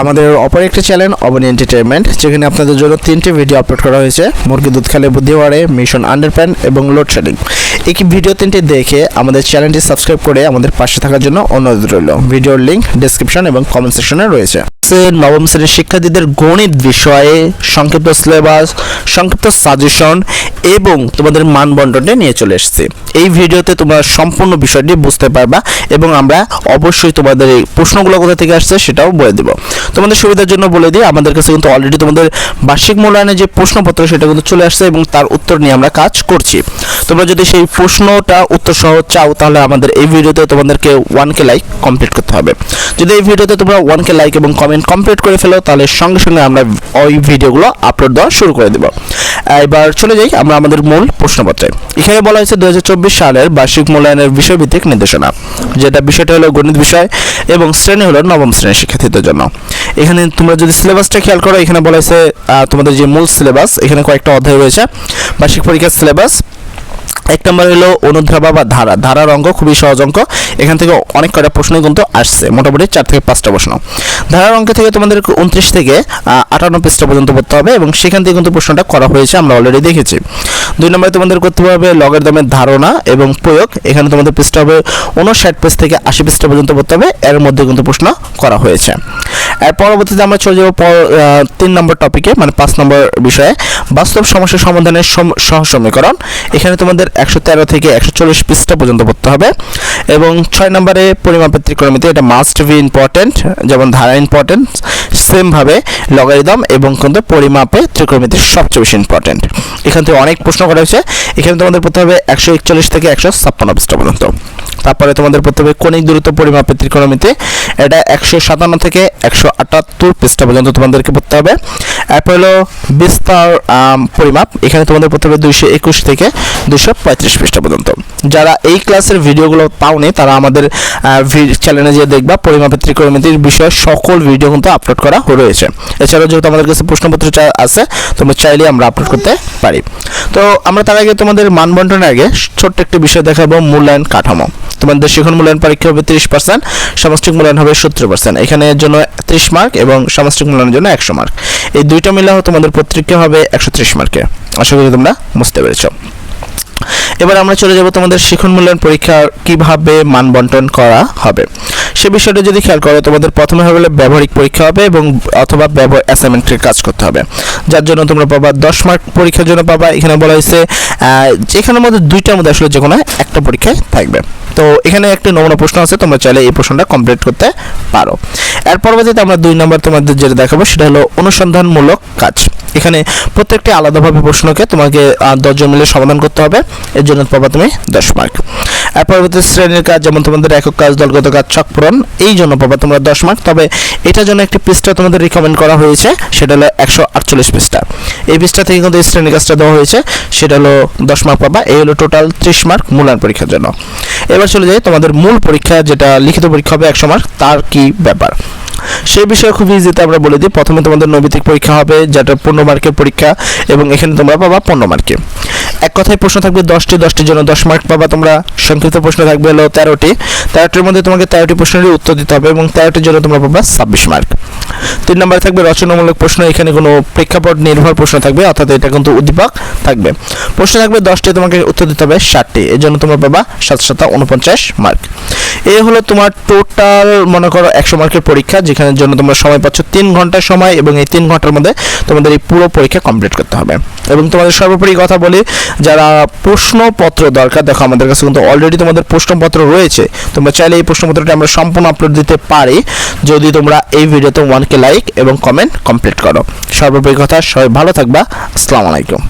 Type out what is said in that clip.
আমাদের অপর একটি চ্যানেল অবনী এন্টারটেনমেন্ট যেখানে আপনাদের জন্য তিনটি ভিডিও আপলোড করা হয়েছে। মুরগি, দুধ খেলে বুদ্ধি বাড়ে মিশন আন্ডারপ্যান এবং লোডশেডিং এই ভিডিও তিনটি দেখে আমাদের চ্যানেলটি সাবস্ক্রাইব করে আমাদের পাশে থাকার জন্য অনুরোধ রইল। ভিডিওর লিঙ্ক ডিসক্রিপশন এবং কমেন্ট সেকশনে রয়েছে। সে নবম শ্রেণির শিক্ষার্থীদের গণিত বিষয়ে সংক্ষিপ্ত সিলেবাস সংক্ষিপ্ত সাজেশন এবং তোমাদের মানবন্টনটা নিয়ে চলে এসেছি। এই ভিডিওতে তোমরা সম্পূর্ণ বিষয়টি বুঝতে পারবা এবং আমরা অবশ্যই তোমাদের এই প্রশ্নগুলো কোথা থেকে আসছে সেটাও বলে দেব। তোমাদের সুবিধার জন্য বলে দিই, আমাদের কাছে কিন্তু অলরেডি তোমাদের বার্ষিক মূল্যায়নের যে প্রশ্নপত্র সেটা কিন্তু চলে আসছে এবং তার উত্তর নিয়ে আমরা কাজ করছি। তোমরা যদি সেই প্রশ্নটা উত্তর সহ চাও তাহলে আমাদের এই ভিডিওতে তোমাদেরকে ওয়ান কে লাইক কমপ্লিট করতে হবে। যদি এই ভিডিওতে তোমরা ওয়ান কে লাইক এবং কমেন্ট কমপ্লিট করে ফেলো, তাহলে সঙ্গে সঙ্গে আমরা ওই ভিডিওগুলো আপলোড দেওয়া শুরু করে দেব। এবার চলে যাই আমরা আমাদের মূল প্রশ্নপত্রে। এখানে বলা হয়েছে দু হাজার চব্বিশ সালের বার্ষিক মূল্যায়নের বিষয়ভিত্তিক নির্দেশনা, যেটা বিষয়টা হলো গণিত বিষয় এবং শ্রেণি হলো নবম শ্রেণির শিক্ষার্থীদের জন্য। এখানে তোমরা যদি সিলেবাসটা খেয়াল করো, এখানে বলা হয়েছে তোমাদের যে মূল সিলেবাস, এখানে কয়েকটা অধ্যায় রয়েছে। বার্ষিক পরীক্ষার সিলেবাস এক নম্বর হলো অনুধাবা বা ধারা। ধারার অঙ্ক খুবই সহজ অঙ্ক। এখান থেকে অনেক কটা প্রশ্ন কিন্তু আসছে। মোটামুটি চার থেকে পাঁচটা প্রশ্ন। ধারার অঙ্ক থেকে তোমাদের উনত্রিশ থেকে আটান্ন পৃষ্ঠা পর্যন্ত পড়তে হবে এবং সেখান থেকে কিন্তু প্রশ্নটা করা হয়েছে, আমরা অলরেডি দেখেছি। দুই নম্বরে তোমাদের করতে হবে লগের দামের ধারণা এবং প্রয়োগ। এখানে তোমাদের পৃষ্ঠা হবে উনষাট পেজ থেকে আশি পৃষ্ঠা পর্যন্ত পড়তে হবে। এর মধ্যে কিন্তু প্রশ্ন করা হয়েছে। পরবর্তীতে আমরা চলে যাব তিন নম্বর টপিকে মানে পাঁচ নম্বর বিষয়ে। বাস্তব সমস্যা সমাধানের সম- সহ সমীকরণ এখানে তোমাদের একশো তেরো থেকে একশো চল্লিশ পৃষ্ঠা পর্যন্ত পড়তে হবে। এবং ছয় নম্বরে পরিমাপের ত্রিকোণমিতি এটা মাস্ট বি ইম্পর্টেন্ট যেমন ধারা ইম্পর্টেন্ট সেমভাবে লগারিদম এবং কিন্তু পরিমাপে ত্রিকোণমিতি সবচেয়ে বেশি ইম্পর্টেন্ট এখান থেকে অনেক প্রশ্ন করা হয়েছে। এখানে তোমাদের পড়তে হবে একশো একচল্লিশ থেকে একশো ছাপ্পান্ন পৃষ্ঠা পর্যন্ত। তারপরে তোমাদের পড়তে হবে কণিক দূরত্ব পরিমাপের ত্রিকোণমিতি। এটা একশো সাতান্ন থেকে একশো আটাত্তর পৃষ্ঠা পর্যন্ত তোমাদেরকে পড়তে হবে। এরপর হলো বিস্তার পরিমাপ। এখানে তোমাদের পড়তে হবে দুইশো একুশ থেকে দুইশো পঁয়ত্রিশ পৃষ্ঠা পর্যন্ত। যারা এই ক্লাসের ভিডিওগুলো পাওনি, তারা আমাদের চ্যানেলে যে দেখবা পরিমাপের ত্রিকোণমিতির বিষয়ে সকল ভিডিও কিন্তু আপলোড করা রয়েছে। এছাড়াও যেহেতু আমাদের কাছে প্রশ্নপত্র আছে, তোমরা চাইলে আমরা আপলোড করতে পারি। তো আমরা তার আগে তোমাদের মানবন্টনের আগে ছোট্ট একটি বিষয় দেখাবো, মূল্যায়ন কাঠামো। তোমাদের শিখন মূল্যায়ন পরীক্ষা হবে তিরিশ পার্সেন্ট সামষ্টিক মূল্যায়ন হবে সত্তর পার্সেন্ট এখানে জন্য ত্রিশ মার্ক এবং সামষ্টিক মূল্যায়নের জন্য একশো মার্ক এই দুইটা মিলে তোমাদের পত্রিকা হবে একশো ত্রিশ মার্কে আশা করি তোমরা বুঝতে পেরেছ। এবার আমরা চলে যাব তোমাদের শিখন মূল্যায়ন পরীক্ষা কীভাবে মান বন্টন করা হবে। সে বিষয়টা যদি খেয়াল করো, তোমাদের প্রথমে হবে ব্যবহারিক পরীক্ষা হবে এবং অথবা ব্যবহার অ্যাসাইনমেন্টের কাজ করতে হবে। যার জন্য তোমরা পাবা দশ মার্ক পরীক্ষার জন্য পাবা। এখানে বলা হয়েছে যেখানের মধ্যে দুইটার মধ্যে আসলে যে কোনো একটা পরীক্ষায় থাকবে। তো এখানে একটি নমুনা প্রশ্ন আছে, তোমরা চাইলে এই প্রশ্নটা কমপ্লিট করতে পারো। এর পরবর্তীতে আমরা দুই নম্বর তোমাদের যেটা দেখাবো, সেটা হলো অনুসন্ধানমূলক কাজ। এখানে প্রত্যেকটি আলাদাভাবে প্রশ্নকে তোমাকে দশজন মিলে সমাধান করতে হবে। এর জন্য পাবা তুমি দশ মার্ক এর পরবর্তী শ্রেণির কাজ যেমন তোমাদের একক কাজ, দলগত কাজ, ছক পূরণ, এই জন্য পাবা তোমরা দশ মার্ক তবে এটার জন্য একটি পৃষ্ঠা তোমাদের রিকমেন্ড করা হয়েছে, সেটা হলো একশো আটচল্লিশ পৃষ্ঠা। এই পৃষ্ঠা থেকে কিন্তু এই শ্রেণির কাজটা দেওয়া হয়েছে, সেটা হলো দশ মার্ক পাবা, এই হলো টোটাল ত্রিশ মার্ক মূল্যায়ন পরীক্ষার জন্য। এবার চলে যাই, তোমাদের মূল পরীক্ষা, যেটা লিখিত পরীক্ষা হবে একশো মার্ক তার কি ব্যাপার? সেই বিষয়ে খুব ইজিতে আমরা বলে দিই, প্রথমে তোমাদের নৈমিত্তিক পরীক্ষা হবে, যেটা পনেরো মার্কের পরীক্ষা, এবং এখানে তোমরা পাবা পনেরো মার্কে এক কথায় প্রশ্ন থাকবে দশটি, দশটির জন্য দশ মার্ক পাবা, তোমরা সংক্ষিপ্ত প্রশ্ন থাকবে হলো তেরোটি। তেরোটির মধ্যে তোমাকে তেরোটি প্রশ্নের উত্তর দিতে হবে এবং তেরোটির জন্য তোমরা পাবা ছাব্বিশ মার্ক তিন নম্বরে থাকবে রচনামূলক প্রশ্ন, এখানে কোনো প্রেক্ষাপট নির্ভর প্রশ্ন থাকবে, অর্থাৎ এটা কিন্তু উদ্দীপক থাকবে। প্রশ্ন থাকবে দশটি, তোমাকে উত্তর দিতে হবে ষাটটি, এর জন্য তোমরা পাবা সাত উনপঞ্চাশ মার্ক এই হলো তোমার টোটাল মনে করো, একশো মার্কের পরীক্ষা, যেখানের জন্য তোমরা সময় পাচ্ছ তিন ঘণ্টার সময় এবং এই তিন ঘণ্টার মধ্যে তোমাদের এই পুরো পরীক্ষা কমপ্লিট করতে হবে। এবং তোমাদের সর্বোপরি কথা বলি, যারা প্রশ্নপত্র দরকার, দেখো আমাদের কাছে কিন্তু অলরেডি তোমাদের প্রশ্নপত্র রয়েছে, তোমরা চাইলে এই প্রশ্নপত্রটা আমরা সম্পূর্ণ আপলোড দিতে পারি, যদি তোমরা এই ভিডিওতে ওয়ানকে লাইক এবং কমেন্ট কমপ্লিট করো। সর্বোপরি কথা, সবাই ভালো থাকবা, আসসালামু আলাইকুম।